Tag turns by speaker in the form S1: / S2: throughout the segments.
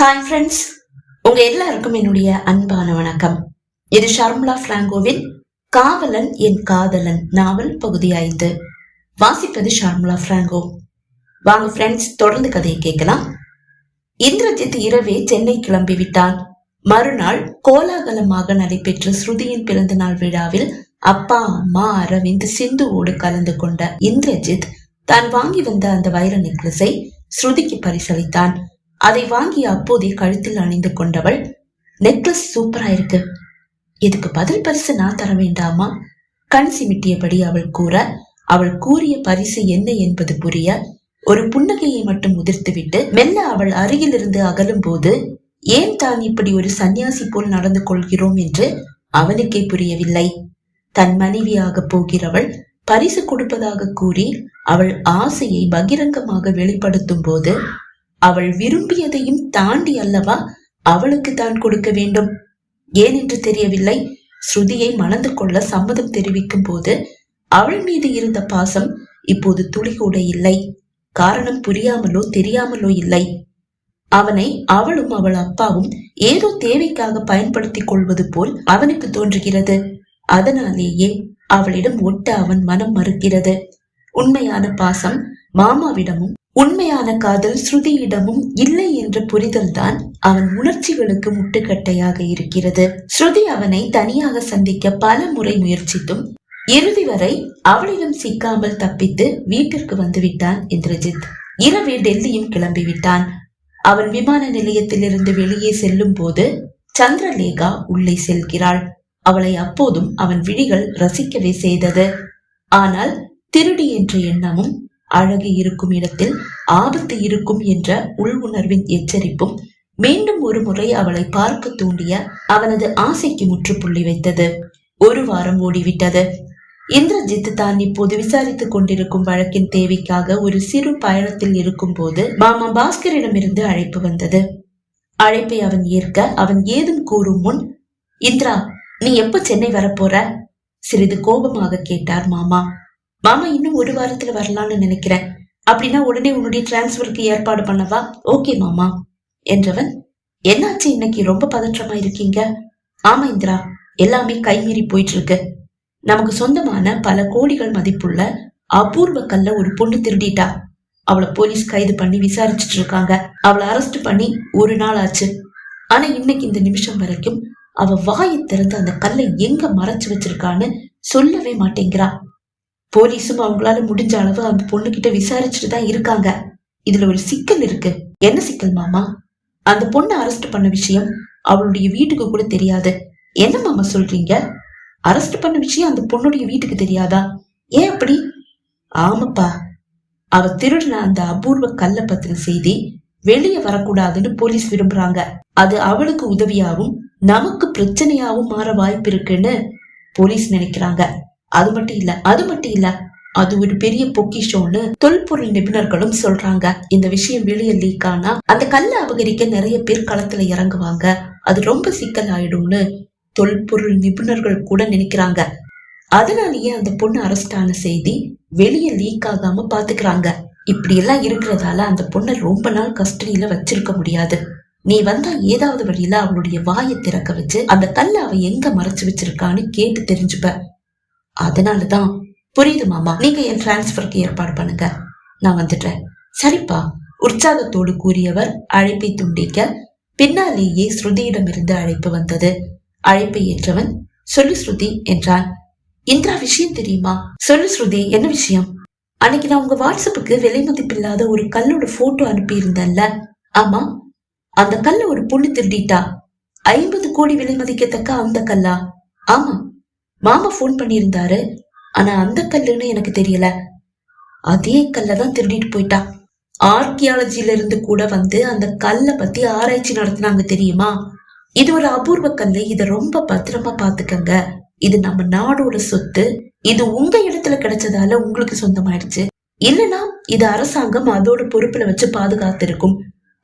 S1: Hi friends உங்க எல்லாருக்கும் என்னுடைய அன்பான வணக்கம். இது ஷர்முலா பிராங்கோவின் காவலன் என் காதலன் நாவல் பகுதி ஐந்து. வாசிப்பது ஷர்மிளா பிராங்கோ. வாங்க ஃப்ரெண்ட்ஸ் தொடர்ந்து கதையை கேட்கலாம். இந்திரஜித் இரவே சென்னை கிளம்பி விட்டான். மறுநாள் கோலாகலமாக நடைபெற்ற ஸ்ருதியின் பிறந்த நாள் விழாவில் அப்பா அம்மா அரவிந்த் சிந்துவோடு கலந்து கொண்ட இந்திரஜித் தான் வாங்கி வந்த அந்த வைர நெக்லஸை ஸ்ருதிக்கு பரிசளித்தான். அதை வாங்கி அப்போதே கழுத்தில் அணிந்து கொண்டவள் நெக்லஸ் சூப்பரா இருக்கு. இதுக்கு பதில் பரிசு நான் தர வேண்டாமா? கண் சிமிட்டியபடி அவள் கூற அவள் கூறிய பரிசு என்ன என்பது புரிய ஒரு புன்னகையை மட்டும் உதிர்த்துவிட்டு மெல்ல அவள் அருகிலிருந்து அகலும் போது ஏன் தான் இப்படி ஒரு சன்னியாசி போல் நடந்து கொள்கிறோம் என்று அவனுக்கே புரியவில்லை. தன் மனைவியாக போகிறவள் பரிசு கொடுப்பதாக கூறி அவள் ஆசையை பகிரங்கமாக வெளிப்படுத்தும் போது அவள் விரும்பியதையும் தாண்டி அல்லவா அவளுக்கு தான் கொடுக்க வேண்டும்? ஏன் என்று தெரியவில்லை. ஸ்ருதியை மணந்து கொள்ள சம்மதம் தெரிவிக்கும் போது அவள் மீது இருந்த பாசம் இப்போது துளி கூட இல்லை. காரணம் புரியாமலோ தெரியாமலோ இல்லை. அவனை அவளும் அவள் அப்பாவும் ஏதோ தேவைக்காக பயன்படுத்திக் கொள்வது போல் அவனுக்கு தோன்றுகிறது. அதனாலேயே அவளிடம் ஒட்ட அவன் மனம் மறுக்கிறது. உண்மையான பாசம் மாமாவிடமும் உண்மையான காதல் ஸ்ருதியிடமும் இல்லை என்ற புரிதல்தான் அவன் உணர்ச்சிகளுக்கு முட்டுக்கட்டையாக இருக்கிறது. ஸ்ருதி அவனை தனியாக சந்திக்க பல முறை முயற்சித்தும் இறுதி வரை அவளிடம் சிக்காமல் தப்பித்து வீட்டிற்கு வந்து விட்டான் இந்திரஜித். இரவே டெல்லியும் கிளம்பிவிட்டான். அவன் விமான நிலையத்திலிருந்து வெளியே செல்லும் போது சந்திரலேகா உள்ளே செல்கிறாள். அவளை அப்போதும் அவன் விழிகள் ரசிக்கவே செய்தது. ஆனால் திருடி என்ற எண்ணமும் அழகு இருக்கும் இடத்தில் ஆபத்து இருக்கும் என்ற உள் உணர்வின் எச்சரிப்பும் மீண்டும் ஒரு முறை அவளை பார்க்க தூண்டிய அவனது ஆசைக்கு முற்றுப்புள்ளி வைத்தது. ஒரு வாரம் ஓடிவிட்டது. இந்திரஜித் தான் இப்போது விசாரித்துக் கொண்டிருக்கும் வழக்கின் தேவைக்காக ஒரு சிறு பயணத்தில் இருக்கும் போது மாமா பாஸ்கரிடமிருந்து அழைப்பு வந்தது. அழைப்பை அவன் ஏற்க அவன் ஏதும் கூறும் முன் இந்திரா நீ எப்ப சென்னை வரப்போற சிறிது கோபமாக கேட்டார் மாமா. மாமா இன்னும் ஒரு வாரத்துல வரலாம்னு நினைக்கிறேன். அப்படின்னா உடனே உன்னுடைய டிரான்ஸ்பருக்கு ஏற்பாடு பண்ணவா? ஓகே மாமா. என்றவன் என்னாச்சு இன்னைக்கு? ரொம்ப பதற்றமா இருக்கீங்க? ஆமா இந்திரா. எல்லாமே கைமீறி போயிட்டு இருக்கு நமக்கு சொந்தமான பல கோடிகள் மதிப்புள்ள அபூர்வ கல்ல ஒரு பொண்ணு திருடிட்டா. அவளை போலீஸ் கைது பண்ணி விசாரிச்சுட்டு இருக்காங்க. அவளை அரெஸ்ட் பண்ணி ஒரு நாள் ஆச்சு. ஆனா இன்னைக்கு இந்த நிமிஷம் வரைக்கும் அவ வாயை திறந்து அந்த கல்லை எங்க மறைச்சு வச்சிருக்கான்னு சொல்லவே மாட்டேங்கிறா. போலீஸும் அவங்களால முடிஞ்ச அளவு அந்த பொண்ணு கிட்ட விசாரிச்சுட்டு தான் இருக்காங்க. இதுல ஒரு சிக்கல் இருக்கு. என்ன சிக்கல் மாமா? அந்த பொண்ணை அரெஸ்ட் பண்ண விஷயம் அவளுடைய வீட்டுக்கு கூட தெரியாது. என்ன மாமா சொல்றீங்க? அரெஸ்ட் பண்ண விஷயம் அந்த பொண்ணுடைய வீட்டுக்கு தெரியாதா? ஏன் அப்படி? ஆமாப்பா. அவ திருடின அந்த அபூர்வ கல்ல பத்தின செய்தி வெளியே வரக்கூடாதுன்னு போலீஸ் விரும்புறாங்க. அது அவளுக்கு உதவியாகவும் நமக்கு பிரச்சனையாகவும் மாற வாய்ப்பு இருக்குன்னு போலீஸ் நினைக்கிறாங்க. அது மட்டும் இல்ல அது மட்டும் இல்ல அது ஒரு பெரிய பொக்கிஷம்னு தொல்பொருள் நிபுணர்களும் சொல்றாங்க. இந்த விஷயம் வெளியே லீக் ஆனா அந்த கல்லை அபகரிக்க நிறைய பேர் களத்துல இறங்குவாங்க. அது ரொம்ப சிக்கல் ஆயிடும்னு தொல்பொருள் நிபுணர்கள் கூட நினைக்கிறாங்க. அதனாலேயே அந்த பொண்ணு அரெஸ்ட் ஆன செய்தி வெளியே லீக் ஆகாம பாத்துக்கிறாங்க. இப்படி எல்லாம் இருக்கிறதால அந்த பொண்ணை ரொம்ப நாள் கஸ்டடியில வச்சிருக்க முடியாது. நீ வந்தா ஏதாவது வழியில அவளுடைய வாயை திறக்க வச்சு அந்த கல்லை அவ எங்க மறைச்சு வச்சிருக்கான்னு கேட்டு தெரிஞ்சுப்ப. அதனாலதான். புரியுது மாமா. நீங்க என் டிரான்ஸ்பருக்கு ஏற்பாடு பண்ணுங்க. நான் வந்துட்டேன். சரிப்பா. உற்சாகத்தோடு கூறியவர் அழைப்பை துண்டிக்க பின்னாலேயே ஸ்ருதியிடமிருந்து அழைப்பு வந்தது. அழைப்பை ஏற்றவன் சொல்லு ஸ்ருதி என்றான். இந்திரா விஷயம் தெரியுமா? சொல்லு ஸ்ருதி என்ன விஷயம்? அன்னைக்கு நான் உங்க வாட்ஸ்அப்புக்கு விலை மதிப்பில்லாத ஒரு கல்லோட போட்டோ அனுப்பியிருந்தேன்ல. ஆமா. அந்த கல்ல ஒரு பொண்ணு திருடிட்டா? ஐம்பது கோடி விலை மதிக்கத்தக்க அந்த கல்லா? ஆமா. மாமா ஃபோன் பண்ணியிருந்தாரு. ஆனா அந்த கல்லுன்னு எனக்கு தெரியல. அதே கல்ல தான் திருடிட்டு போயிட்டா. ஆர்கியாலஜில இருந்து கூட வந்து அந்த கல்லை பத்தி ஆராய்ச்சி நடத்தினாங்க தெரியுமா? இது ஒரு அபூர்வ கல்லு. இத ரொம்ப பத்திரமா பாத்துக்கங்க இது நம்ம நாடோட சொத்து. இது உங்க இடத்துல கிடைச்சதால உங்களுக்கு சொந்தமாயிடுச்சு. இல்லனா இது அரசாங்கம் அதோட பொறுப்புல வச்சு பாதுகாத்திருக்கும்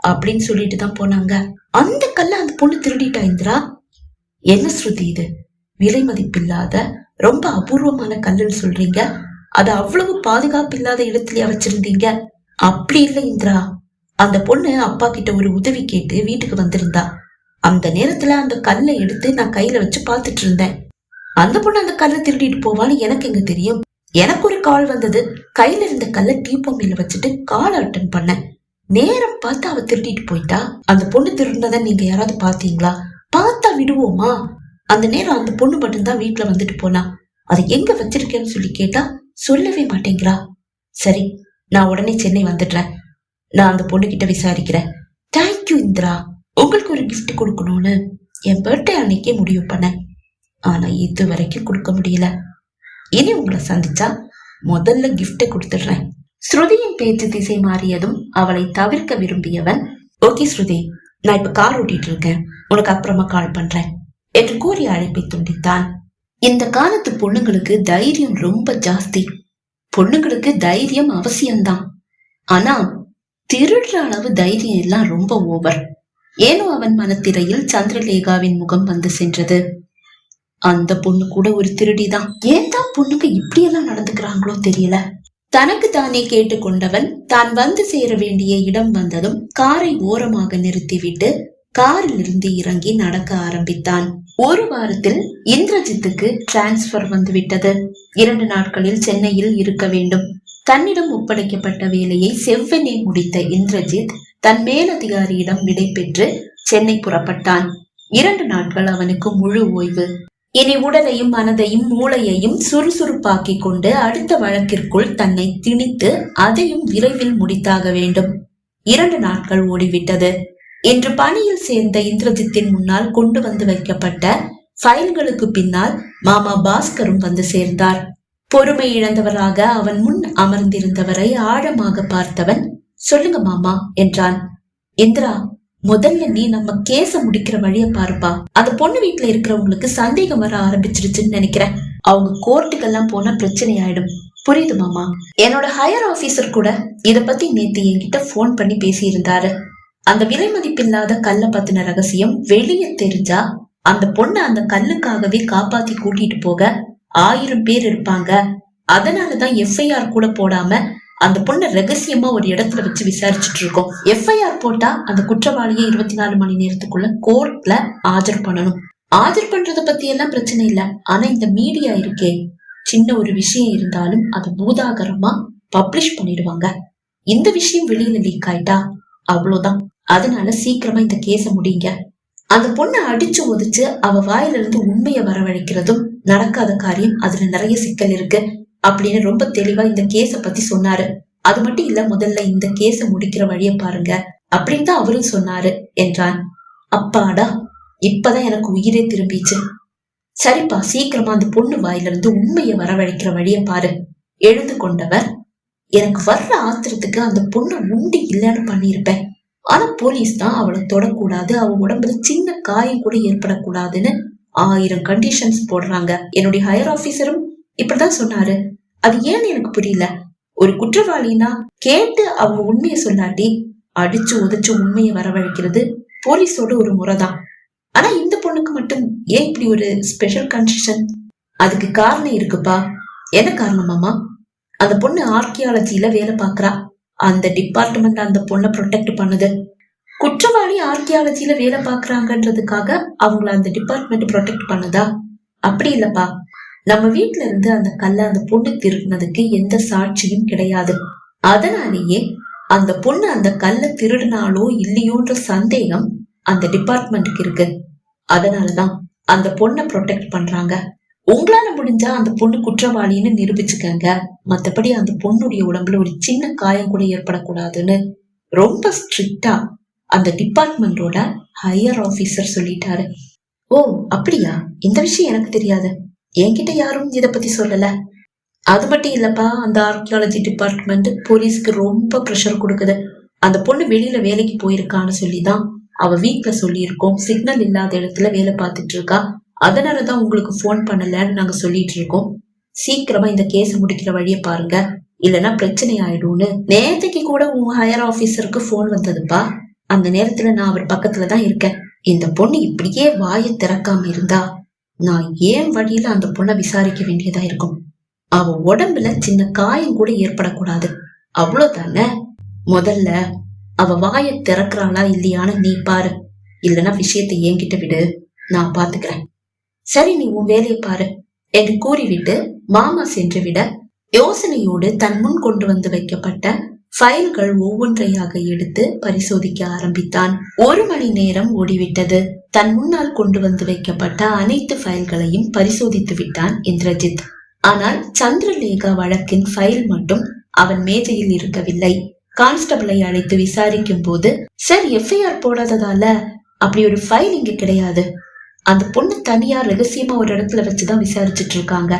S1: அப்படின்னு சொல்லிட்டு தான் போனாங்க. அந்த கல்ல அந்த பொண்ணு திருடிட்டா இந்திரா? என்ன ஸ்ருதி இது? விலை மதிப்பில்லாத ரொம்ப அபூர்வமான கல்லுன்னு சொல்றீங்க. அது அவ்வளவு பாதுகாப்பு இல்லாத இடத்துலயா வச்சிருந்தீங்க. அப்படி இல்லை இந்திரா. அந்த பொண்ணு அப்பா கிட்ட ஒரு உதவி கேட்டு வீட்டுக்கு வந்திருந்தா. அந்த நேரத்துல அந்த கல்லை எடுத்து நான் கையில வச்சு பார்த்துட்டு இருந்தேன். அந்த பொண்ணு அந்த கல்லை திருடிட்டு போவான்னு எனக்கு எங்க தெரியும்? எனக்கு ஒரு கால் வந்தது. கையில இருந்த கல்லை டீப்பொம்மையில வச்சுட்டு கால் அட்டன் பண்ணேன். நேரம் பார்த்து அவ திருடிட்டு போயிட்டா. அந்த பொண்ணு திருடினதை நீங்க யாராவது பாத்தீங்களா பார்த்தா விடுவோமா? அந்த நேரம் அந்த பொண்ணு மட்டும்தான் வீட்டில் வந்துட்டு போனா அதை எங்க வச்சிருக்கேன்னு சொல்லி கேட்டா சொல்லவே மாட்டேங்கிறா. சரி நான் உடனே சென்னை வந்துடுறேன். நான் அந்த பொண்ணு கிட்ட விசாரிக்கிறேன் தேங்க்யூ இந்திரா. உங்களுக்கு ஒரு கிஃப்ட் கொடுக்கணும்னு. என் பர்த்டே அன்னைக்கே முடிவு பண்ணேன். ஆனா இது வரைக்கும் கொடுக்க முடியல. இனி உங்களை சந்திச்சா முதல்ல கிஃப்டை கொடுத்துடுறேன். ஸ்ருதியின் பேச்சு திசை மாறியதும் அவளை தவிர்க்க விரும்பியவன் ஓகே ஸ்ருதி நான் இப்ப கார் ஓட்டிட்டு இருக்கேன். உனக்கு அப்புறமா கால் பண்றேன். என்று கூறி அழைப்பை துண்டித்தான். இந்த காலத்து பொண்ணுங்களுக்கு தைரியம் ரொம்ப ஜாஸ்தி. பொண்ணுங்களுக்கு தைரியம் அவசியம்தான். ஆனா திருடுற அளவு தைரியம் எல்லாம் ரொம்ப ஓவர் ஏனோ அவன் மனத்திரையில் சந்திரலேகாவின் முகம் வந்து சென்றது. அந்த பொண்ணு கூட ஒரு திருடிதான். ஏன் தான் பொண்ணுங்க இப்படியெல்லாம் நடந்துக்கிறாங்களோ தெரியல. தனக்கு தானே கேட்டுக்கொண்டவன் தான் வந்து சேர வேண்டிய இடம் வந்ததும் காரை ஓரமாக நிறுத்திவிட்டு காரில் இருந்து இறங்கி நடக்க ஆரம்பித்தான். ஒரு வாரத்தில் இந்திரஜித்துக்கு டிரான்ஸ்பர் வந்துவிட்டது. இரண்டு நாட்களில் சென்னையில் இருக்க வேண்டும். தன்னிடம் ஒப்படைக்கப்பட்ட வேலையை செவ்வனே முடித்த இந்திரஜித் தன் மேலதிகாரியிடம் விடை பெற்று சென்னை புறப்பட்டான். இரண்டு நாட்கள் அவனுக்கு முழு ஓய்வு. இனி உடலையும் மனதையும் மூளையையும் சுறுசுறுப்பாக்கிக் கொண்டு அடுத்த வழக்கிற்குள் தன்னை திணித்து அதையும் விரைவில் முடித்தாக வேண்டும். இரண்டு நாட்கள் ஓடிவிட்டது. இன்று பணியில் சேர்ந்த இந்திரஜித்தின் முன்னால் கொண்டு வந்து வைக்கப்பட்ட ஃபைல்களுக்கு பின்னால் மாமா பாஸ்கரும் வந்து சேர்ந்தார். பொறுமை இழந்தவராக அவன் முன் அமர்ந்திருந்தவரை ஆழமாக பார்த்தவன் சொல்லுங்க மாமா என்றான். இந்திரா முதல்ல நீ நம்ம கேச முடிக்கிற வழிய பாருப்பா. அந்த பொண்ணு வீட்டுல இருக்கிறவங்களுக்கு சந்தேகம் வர ஆரம்பிச்சிருச்சுன்னு நினைக்கிறேன். அவங்க கோர்ட்டுக்கெல்லாம் போனா பிரச்சனை ஆயிடும் புரியுது மாமா? என்னோட ஹையர் ஆபீசர் கூட இத பத்தி நேத்து என்கிட்ட போன் பண்ணி பேசியிருந்தாரு. அந்த விலை மதிப்பில்லாத கல்ல பத்தின ரகசியம் வெளியே தெரிஞ்சா அந்த பொண்ணை அந்த கல்லுக்காகவே காப்பாத்தி கூட்டிட்டு போக ஆயிரம் பேர் இருப்பாங்க. அதனாலதான் எஃப்ஐஆர் கூட போடாம அந்த பொண்ணை ரகசியமா ஒரு இடத்துல வச்சு விசாரிச்சுட்டு இருக்கோம். எஃப்ஐஆர் போட்டா அந்த குற்றவாளியை இருபத்தி நாலு மணி நேரத்துக்குள்ள கோர்ட்ல ஆஜர் பண்ணணும். ஆஜர் பண்றத பத்தி எல்லாம் பிரச்சனை இல்ல. ஆனா இந்த மீடியா இருக்கே. சின்ன ஒரு விஷயம் இருந்தாலும் அது பூதாகரமா பப்ளிஷ் பண்ணிடுவாங்க. இந்த விஷயம் வெளியில லீக் ஆயிட்டா அவ்வளவுதான். அதனால சீக்கிரமா இந்த கேஸ முடியுங்க அந்த பொண்ணை அடிச்சு ஒதிச்சு அவ வாயில இருந்து உண்மையை வரவழைக்கிறதும் நடக்காத காரியம் அதுல நிறைய சிக்கல் இருக்கு அப்படின்னு ரொம்ப தெளிவா இந்த கேஸ பத்தி சொன்னாரு. அது மட்டும் இல்ல முதல்ல இந்த கேஸ முடிக்கிற வழிய பாருங்க அப்படின்னு தான் அவரும் சொன்னாரு என்றான். அப்பாடா இப்பதான் எனக்கு உயிரே திரும்பிச்சு. சரிப்பா சீக்கிரமா அந்த பொண்ணு வாயில இருந்து உண்மையை வரவழைக்கிற வழிய பாரு. எழுந்து கொண்டவர் எனக்கு வர்ற ஆத்திரத்துக்கு அந்த பொண்ணு உண்டு இல்லைன்னு பண்ணியிருப்பேன். ஆனா போலீஸ் தான் அவளை தொடக்கூடாது. அவள் உடம்புல சின்ன காயம் கூட ஏற்படக்கூடாதுன்னு ஆயிரம் கண்டிஷன்ஸ் போடுறாங்க. என்னுடைய ஹையர் ஆபீசரும் இப்படிதான் சொன்னாரு. அது ஏன்னு எனக்கு புரியல. ஒரு குற்றவாளினா கேட்டு அவங்க உண்மையை சொல்லாட்டி அடிச்சு உதச்சு உண்மையை வரவழைக்கிறது போலீஸோட ஒரு முறைதான். ஆனா இந்த பொண்ணுக்கு மட்டும் ஏன் இப்படி ஒரு ஸ்பெஷல் கண்டிஷன் அதுக்கு காரணம் இருக்குப்பா. என்ன காரணமாமா அந்த பொண்ணு ஆர்கியாலஜியில வேலை பார்க்கறா. அந்த டிபார்ட்மெண்ட் அந்த பொண்ணை ப்ரொடெக்ட் பண்ணுது. குற்றவாளி ஆர்கியாலஜில வேலை பாக்குறாங்கன்றதுக்காக அவங்கள அந்த டிபார்ட்மெண்ட் ப்ரொடெக்ட் பண்ணுதா? அப்படி இல்லப்பா. நம்ம வீட்ல இருந்து அந்த கல்லை அந்த பொண்ணு திருடினதுக்கு எந்த சாட்சியும் கிடையாது. அதனாலேயே அந்த பொண்ணு அந்த கல்லை திருடினாலோ இல்லையோன்ற சந்தேகம் அந்த டிபார்ட்மெண்ட்டுக்கு இருக்கு. அதனாலதான் அந்த பொண்ணை ப்ரொடெக்ட் பண்றாங்க. உங்களால முடிஞ்சா அந்த பொண்ணு குற்றவாளின்னு நிரூபிச்சுக்கங்க. மத்தபடி அந்த பொண்ணுடைய உடம்புல ஒரு சின்ன காயம் கூட ஏற்படக்கூடாதுன்னு ரொம்ப ஸ்ட்ரிக்டா அந்த டிபார்ட்மெண்டோட ஹையர் ஆபீசர் சொல்லிட்டாரு. ஓ அப்படியா? இந்த விஷயம் எனக்கு தெரியாது. என்கிட்ட யாரும் இதை பத்தி சொல்லல. அது மட்டும் இல்லப்பா அந்த ஆர்கியாலஜி டிபார்ட்மெண்ட் போலீஸ்க்கு ரொம்ப ப்ரெஷர் கொடுக்குது. அந்த பொண்ணு வெளியில வேலைக்கு போயிருக்கான்னு சொல்லிதான் அவ வீட்ல சொல்லியிருக்கோம். சிக்னல் இல்லாத இடத்துல வேலை பார்த்துட்டு இருக்கா. அதனாலதான் உங்களுக்கு ஃபோன் பண்ணலன்னு நாங்க சொல்லிட்டு இருக்கோம். சீக்கிரமா இந்த கேஸை முடிக்கிற வழியை பாருங்க. இல்லைன்னா பிரச்சனை ஆயிடும்னு. நேற்றுக்கு கூட உங்க ஹையர் ஆஃபீஸருக்கு ஃபோன் வந்ததுப்பா. அந்த நேரத்துல நான் அவர் பக்கத்துல தான் இருக்கேன். இந்த பொண்ணு இப்படியே வாயை திறக்காம இருந்தா நான் ஏன் வழியில அந்த பொண்ணை விசாரிக்க வேண்டியதா இருக்கும்? அவ உடம்புல சின்ன காயம் கூட ஏற்படக்கூடாது. அவ்வளவுதானே? முதல்ல அவ வாயை திறக்கிறாளா இல்லையான்னு நீ பாரு. இல்லனா விஷயத்தை என்கிட்ட விடு. நான் பாத்துக்கிறேன். சரி நீ உன் வேலையை பாரு என்று கூறிவிட்டு மாமா சென்று விட யோசனையோடு தன் முன் கொண்டு வந்து வைக்கப்பட்ட ஃபைல்கள் ஒவ்வொன்றையாக எடுத்து பரிசோதிக்க ஆரம்பித்தான். ஒரு மணி நேரம் ஓடிவிட்டது. தன் முன்னால் கொண்டு வந்து வைக்கப்பட்ட அனைத்து ஃபைல்களையும் பரிசோதித்து விட்டான் இந்திரஜித். ஆனால் சந்திரலேகா வழக்கின் ஃபைல் மட்டும் அவன் மேஜையில் இருக்கவில்லை. கான்ஸ்டபிளை அழைத்து விசாரிக்கும் போது சார் எஃப்ஐஆர் போடாததால அப்படி ஒரு ஃபைல் இங்க கிடையாது. அந்த பொண்ணு தனியா ரகசியமா ஒரு இடத்துல வச்சுதான் விசாரிச்சுட்டு இருக்காங்க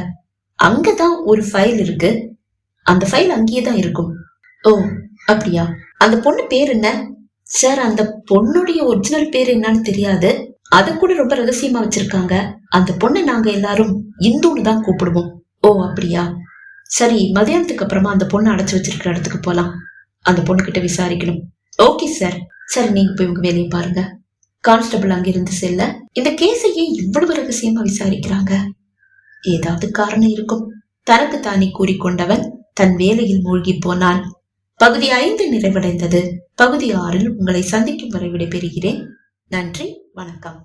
S1: அங்கதான் ஒரு ஃபைல் இருக்கு. அந்த ஃபைல் அங்கேயே தான் இருக்கும். ஓ அப்படியா? அந்த பொண்ணு பேர் என்ன? சார் அந்த பொண்ணுடைய ஒரிஜினல் பேர் என்னன்னு தெரியாது. அத கூட ரொம்ப ரகசியமா வச்சிருக்காங்க. அந்த பொண்ணை நாங்க எல்லாரும் இந்துன்னு தான் கூப்பிடுவோம். ஓ அப்படியா? சரி மதியானத்துக்கு அப்புறமா அந்த பொண்ணை அடைச்சு வச்சிருக்கிற இடத்துக்கு போலாம். அந்த பொண்ணுகிட்ட விசாரிக்கணும். Okay sir. சரி நீங்க போய் உங்க வேலையை பாருங்க. கான்ஸ்டபிள் அங்கிருந்து செல்ல இந்த கேஸையே இவ்வளவு ரகசியமா விசாரிக்கிறாங்க? ஏதாவது காரணம் இருக்கும். தனக்கு தானே கூறிக்கொண்டவன் தன் வேலையில் மூழ்கி போனான். பகுதி ஐந்து நிறைவடைந்தது. பகுதி ஆறில் உங்களை சந்திக்கும் வரை விடைபெறுகிறேன். நன்றி வணக்கம்.